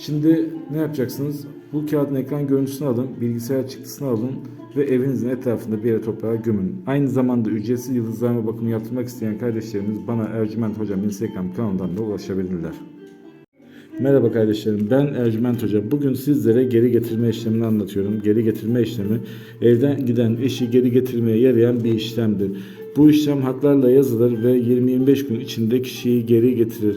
Şimdi ne yapacaksınız? Bu kağıdın ekran görüntüsünü alın, bilgisayar çıktısını alın ve evinizin etrafında bir yere toprağa gömün. Aynı zamanda ücretsiz yıldızlarma bakımı yaptırmak isteyen kardeşlerimiz bana Ercüment Hocam Instagram kanalından da ulaşabilirler. Merhaba kardeşlerim ben Ercüment Hoca. Bugün sizlere geri getirme işlemini anlatıyorum. Geri getirme işlemi evden giden eşi geri getirmeye yarayan bir işlemdir. Bu işlem haklarla yazılır ve 20-25 gün içinde kişiyi geri getirir.